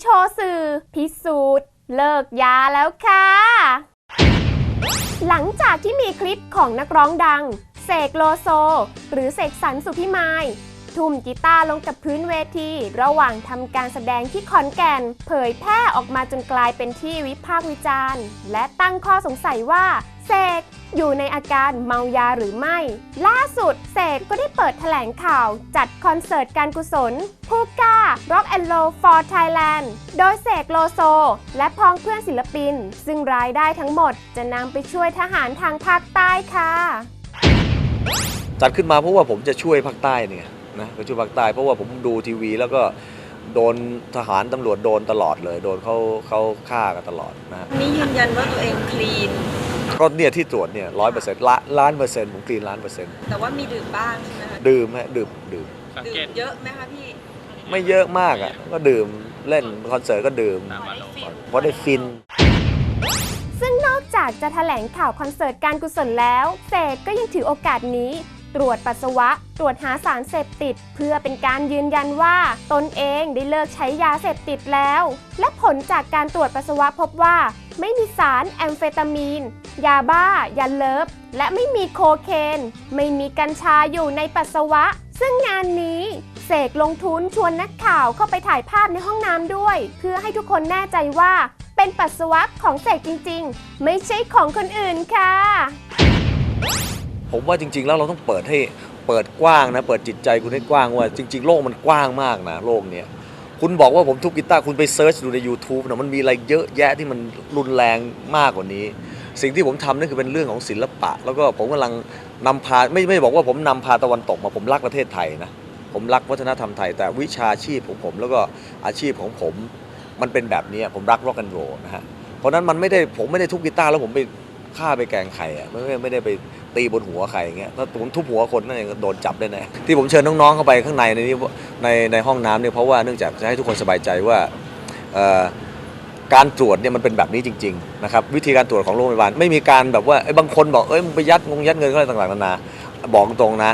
โชว์สูจน์ เลิกยาแล้วค่ะ หลังจากที่มีคลิปของนักร้องดัง เสกโลโซ หรือเสกสรรสุพิมายทุ่มกีตาร์ลงกับพื้นเวที ระหว่างทำการแสดงที่ขอนแก่น เผยแพร่ออกมาจนกลายเป็นที่วิพากษ์วิจารณ์ และตั้งข้อสงสัยว่า เสกอยู่ในอาการเมายาหรือไม่ ล่าสุดเสกก็ได้เปิดแถลงข่าวจัดคอนเสิร์ตการกุศลผู้กล้า Rock and Roll for Thailand โดยเสกโลโซ และพ้องเพื่อนศิลปิน ซึ่งรายได้ทั้งหมดจะนำไปช่วยทหารทางภาคใต้ค่ะ จัดขึ้นมาเพราะว่าผมจะช่วยภาคใต้เนี่ยนะไปช่วยภาคใต้เพราะว่าผมดูทีวีแล้วก็โดนทหารตำรวจโดนตลอดเลย โดนเขาเขาฆ่ากันตลอดนะฮะนี่ยืนยันว่าตัวเองคลีน ก็เนี่ยที่ตรวจเนี่ยร้อยเปอร์เซ็นต์ล้านเปอร์เซ็นต์ผมกรีนล้านเปอร์เซ็นต์แต่ว่ามีดื่มบ้างใช่ไหมคะดื่มฮะดื่มดื่มสังดื่เกตมเยอะไหมคะพี่ ไม่เยอะมากอะก็ดื่มเล่นคอนเสิร์ตก็ดื่มตามมาลงก่อนเพราะได้ฟิน ซึ่งนอกจากจะแถลงข่าวคอนเสิร์ตการกุศลแล้วเสกก็ยังถือโอกาสนี้ ตรวจปัสสาวะ ตรวจหาสารเสพติด เพื่อเป็นการยืนยันว่า ตนเองได้เลิกใช้ยาเสพติดแล้ว และผลจากการตรวจปัสสาวะพบว่า ไม่มีสารแอมเฟตามีน ยาบ้า ยาเลิฟ และไม่มีโคเคน ไม่มีกัญชาอยู่ในปัสสาวะ ซึ่งงานนี้เสกลงทุนชวนนักข่าวเข้าไปถ่ายภาพในห้องน้ำด้วย เพื่อให้ทุกคนแน่ใจว่า เป็นปัสสาวะของเสกจริงๆ ไม่ใช่ของคนอื่นค่ะ ผมว่าจริง ๆ แล้วเราต้องเปิดให้เปิดกว้างนะ เปิดจิตใจคุณให้กว้างว่าจริง ๆ โลกมันกว้างมากนะโลกเนี้ยคุณบอกว่าผมทุบกีตาร์คุณไปเซิร์ชดูใน YouTube นะมันมีอะไรเยอะแยะที่มันรุนแรงมากกว่านี้ สิ่งที่ผมทำนั่นคือเป็นเรื่องของศิลปะ แล้วก็ผมกำลังนำพาไม่ไม่บอกว่าผมนำพาตะวันตกมาผมรักประเทศไทยนะผมรักวัฒนธรรมไทย แต่วิชาชีพของผมแล้วก็อาชีพของผม มันเป็นแบบนี้ผมรักร็อกแอนด์โรลนะฮะเพราะฉะนั้นมันไม่ได้ผมไม่ได้ทุบกีตาร์แล้วผมไป ฆ่าไปแกงใครอะไม่ไม่ไม่ได้ไปตีบนหัวใครอย่างเงี้ยถ้าผมทุบหัวคนนั่นเองโดนจับได้แน่ที่ผมเชิญน้องๆเข้าไปข้างในในนี้ในในห้องน้ำเนี่ยเพราะว่าเนื่องจากจะให้ทุกคนสบายใจว่าการตรวจเนี่ยมันเป็นแบบนี้จริงๆนะครับวิธีการตรวจของโรงพยาบาลไม่มีการแบบว่าไอ้บางคนบอกเอ้ยมึงไปยัดงงยัดเงินอะไรต่างๆนานาบอกตรงๆนะ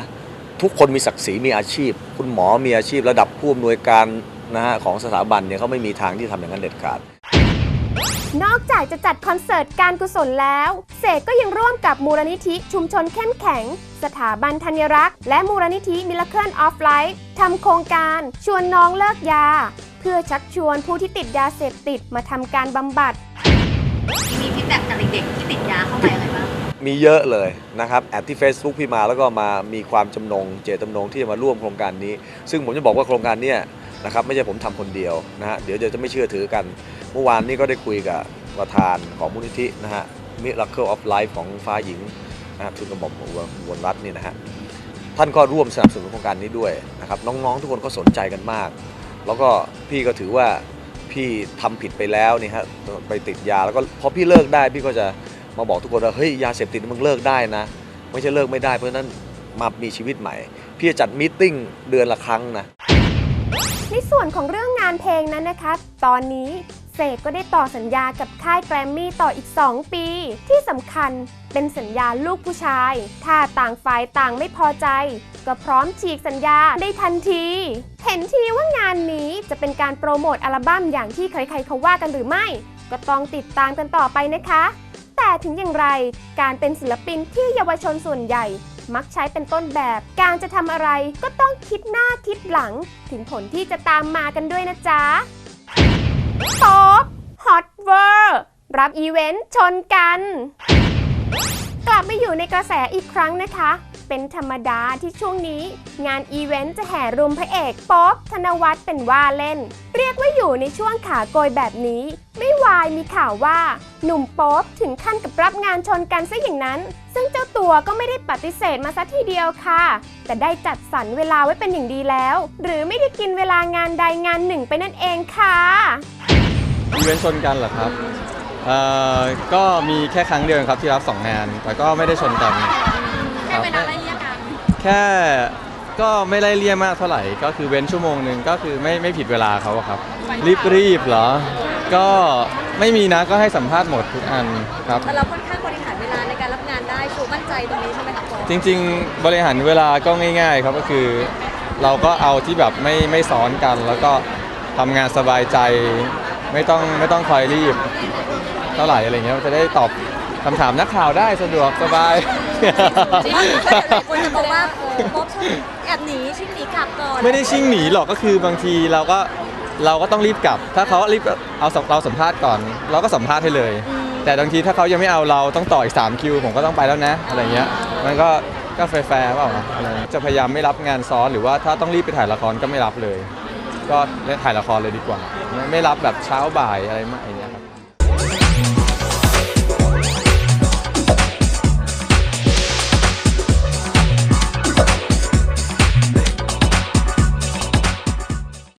ทุกคนมีศักดิ์ศรีมีอาชีพ คุณหมอมีอาชีพ ระดับผู้อำนวยการนะฮะของสถาบันเนี่ยเขาไม่มีทางที่ทำอย่างนั้นเด็ดขาด นอกจากจะจัดคอนเสิร์ตการกุศลแล้ว เสกก็ยังร่วมกับมูลนิธิชุมชนเข้มแข็ง สถาบันธัญรักษ์ และมูลนิธิ Miracle of Life ทำโครงการชวนน้องเลิกยา เพื่อชักชวนผู้ที่ติดยาเสพติดมาทำการบำบัด มีฟีดแบ็กจากเด็กๆที่ติดยาเข้าไปอะไรบ้าง มีเยอะเลยนะครับแอดที่ Facebook พี่มาแล้วก็มามีความจำนงเจตจำนงที่จะมาร่วมโครงการนี้ ซึ่งผมจะบอกว่าโครงการเนี้นะครับไม่ใช่ผมทำคนเดียวนะฮะเดี๋ยวจะไม่เชื่อถือกัน เมื่อวานนี้ก็ได้คุยกับประธานของมูลนิธินะฮะ Miracle of Life ของฟ้าหญิงนะครับทุนกระหม่อมอุบลรัตน์นี่นะฮะท่านก็ร่วมสนับสนุนโครงการนี้ด้วยนะครับน้องๆทุกคนก็สนใจกันมาก แล้วก็พี่ก็ถือว่าพี่ทำผิดไปแล้วนี่ฮะไปติดยาแล้วก็พอพี่เลิกได้พี่ก็จะมาบอกทุกคนว่าเฮ้ยยาเสพติดมึงเลิกได้นะ ไม่ใช่เลิกไม่ได้เพราะฉะนั้นมามีชีวิตใหม่ พี่จะจัดมีติ้งเดือนละครั้งนะในส่วนของเรื่องงานเพลงนั้นนะคะ ตอนนี้ เสกก็ได้ต่อสัญญากับค่ายแกรมมี่ต่ออีก 2 ปี ที่สำคัญเป็นสัญญาลูกผู้ชาย ถ้าต่างฝ่ายต่างไม่พอใจ ก็พร้อมฉีกสัญญาได้ทันที เห็นทีว่างานนี้จะเป็นการโปรโมทอัลบั้มอย่างที่ใครๆเขาว่ากันหรือไม่ ก็ต้องติดตามกันต่อไปนะคะ แต่ถึงอย่างไรการเป็นศิลปินที่เยาวชนส่วนใหญ่มักใช้เป็นต้นแบบ การจะทำอะไรก็ต้องคิดหน้าคิดหลัง ถึงผลที่จะตามมากันด้วยนะจ๊ะ ป๊อปฮอตเวอร์รับอีเวนต์ชนกัน กลับมาอยู่ในกระแสอีกครั้งนะคะ เป็นธรรมดาที่ช่วงนี้ งานอีเวนต์จะแห่รุมพระเอกป๊อปธนวัฒน์เป็นว่าเล่น เรียกว่าอยู่ในช่วงขาโกยแบบนี้ ไม่ วายมีข่าวว่าหนุ่มโป๊บถึงขั้นกับรับงานชนกันซะอย่างนั้น ซึ่งเจ้าตัวก็ไม่ได้ปฏิเสธมาซะทีเดียวค่ะ แต่ได้จัดสรรเวลาไว้เป็นอย่างดีแล้ว หรือไม่ได้กินเวลางานใดงานหนึ่งไปนั่นเองค่ะอีเวนต์ชนกันเหรอครับเอ่อก็มีแค่ครั้งเดียวครับที่รับสองงาน แต่ก็ไม่ได้ชนกันแค่เวลาไล่เรียกกันแค่ก็ไม่ไล่เลี่ยมากเท่าไหร่ ก็คือเว้นชั่วโมงหนึ่งก็คือไม่ไม่ผิดเวลาเขาอะครับ รีบรีบเหรอ ก็ไม่มีนะก็ให้สัมภาษณ์หมดทุกอันครับ แต่เราค่อนข้างบริหารเวลาในการรับงานได้ชูมั่นใจตรงนี้ใช่ไหมคะโค้ชจริง ๆ บริหารเวลาก็ง่ายๆครับก็คือ เราก็เอาที่แบบไม่ไม่ซ้อนกัน แล้วก็ทำงานสบายใจ ไม่ต้องไม่ต้องคอยรีบ เท่าไหร่อะไรเงี้ยจะได้ตอบคำถามนักข่าวได้สะดวกสบาย จริงๆหลายคนจะบอกว่าป๊อปชอบแอบหนีชิ่งหนีกลับก่อน ไม่ได้ชิ่งหนีหรอกก็คือบางทีเราก็ เราก็ต้องรีบกลับ ถ้าเขารีบเอาสัมเราสัมภาษณ์ก่อน เราก็สัมภาษณ์ให้เลย แต่บางทีถ้าเขายังไม่เอาเราต้องต่ออีก3คิวผมก็ต้องไปแล้วนะอะไรเงี้ยมันก็ก็แฟร์ๆเปล่าอะไรจะพยายามไม่รับงานซ้อนหรือว่าถ้าต้องรีบไปถ่ายละครก็ไม่รับเลย ก็เล่นถ่ายละครเลยดีกว่า ไม่ไม่รับแบบเช้าบ่ายอะไรม